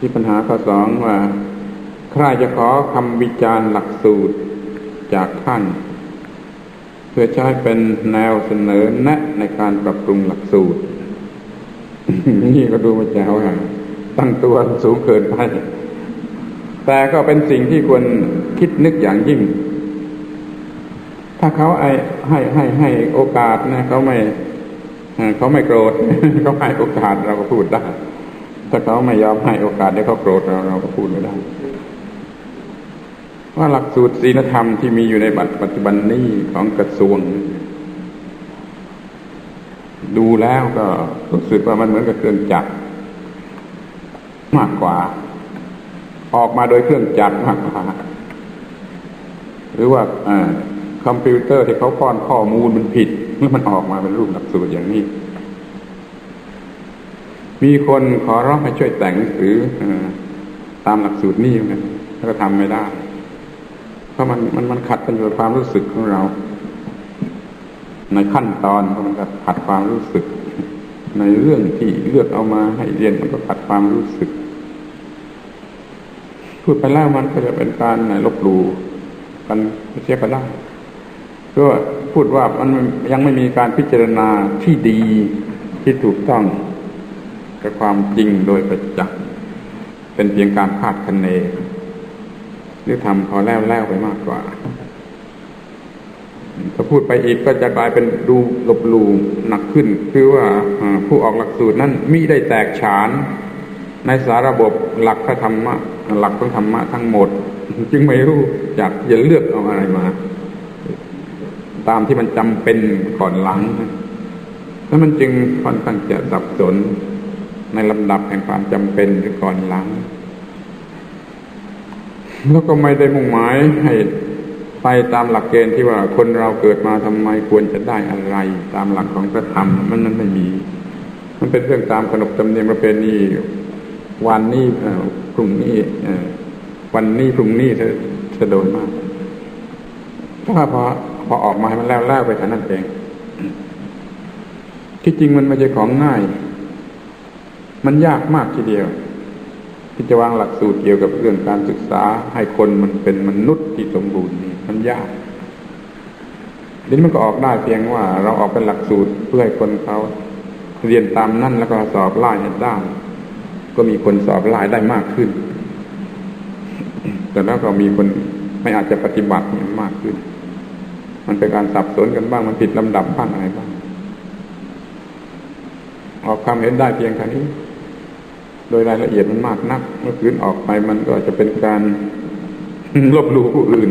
ที่ปัญหาข้อสองว่าใครจะขอคำวิจารณ์หลักสูตรจากท่าน เพื่อใช้เป็นแนวเสนอแนะในการปรับปรุงหลักสูตร นี่ก็ดูมาแจ๋วอะตั้งตัวสูงเกินไป แต่ก็เป็นสิ่งที่ควรคิดนึกอย่างยิ่ง ถ้าเขาไอให้ให้ให้โอกาสนะเขาไม่เอ่อเขาไม่โกรธเขาให้โอกาสเราก็พูดได้ ถ้าเขาไม่ยอมให้โอกาสให้เขาโกรธเราเราก็พูดไม่ได้ ว่าหลักสูตรศีลธรรมที่มีอยู่ในบัตรปัจจุบันนี้ของกระทรวง ดูแล้วก็รู้สึกว่ามันเหมือนกับเครื่องจักรมากกว่า ออกมาโดยเครื่องจักรมากกว่าหรือว่าอคอมพิวเตอร์ที่เขาป้อนข้อมูลมันผิดแล้วมันออกมาเป็นรูปหลักสูตรอย่างนี้ มีคนขอร้องให้ช่วยแต่งหนังสืออตามหลักสูตรนี้นะแล้วก็ทำไม่ได้ เพราะมันมันมันขัดกันอยู่กับความรู้สึกของเรา ในขั้นตอนมันก็ขัดความรู้สึก ในเรื่องที่เลือกเอามาให้เรียนมันก็ขัดความรู้สึก พูดไปแล้วมันก็จะเป็นการลบหลู่กันเสียไปได้ก็พูดว่ามันยังไม่มีการพิจารณาที่ดีที่ถูกต้อง กับความจริงโดยประจักษ์เป็นเพียงการคาดคะเนหรือทำพอแล้วแล้วไปมากกว่า ถ้าพูดไปอีกก็จะกลายเป็นดูลบหลู่หนักขึ้น คือว่าผู้ออกหลักสูตรนั้นมิได้แตกฉาน ในสาระบบหลักพระธรรมะหลักของธรรมะทั้งหมด จึงไม่รู้จักจะเลือกเอาอะไรมา ตามที่มันจำเป็นก่อนหลังแล้วมันจึงค่อนข้างจะสับสน ในลำดับแห่งความจำเป็นหรือก่อนหลัง แล้วก็ไม่ได้มุ่งหมายให้ไปตามหลักเกณฑ์ที่ว่าคนเราเกิดมาทำไมควรจะได้อะไร ตามหลักของพระธรรมมันนั้นไม่มี มันเป็นเรื่องตามขนบธรรมเนียมประเพณีวันนี้พรุ่งนี้วันนี้พรุ่งนี้จะจะโดนมากถ้าพอพอออกมาให้มันแล้วแล้วไปเท่านั้นเอง ที่จริงมันไม่ใช่ของง่าย มันยากมากทีเดียว ที่จะวางหลักสูตรเกี่ยวกับเรื่องการศึกษา ให้คนมันเป็นมนุษย์ที่สมบูรณ์นี่มันยากดินมันก็ออกได้เพียงว่า เราออกเป็นหลักสูตรเพื่อให้คนเขาเรียนตามนั่นแล้วก็สอบไล่ได้ก็มีคนสอบไล่ได้มากขึ้น แต่แล้วก็มีคนไม่อาจจะปฏิบัติมันมากขึ้น มันเป็นการสับสนกันบ้างมันผิดลำดับบ้างอะไรบ้างออกความเห็นได้เพียงแค่นี้ โดยรายละเอียดมันมากนัก เมื่อคืนออกไปมันก็จะเป็นการลบลู่ผู้อื่น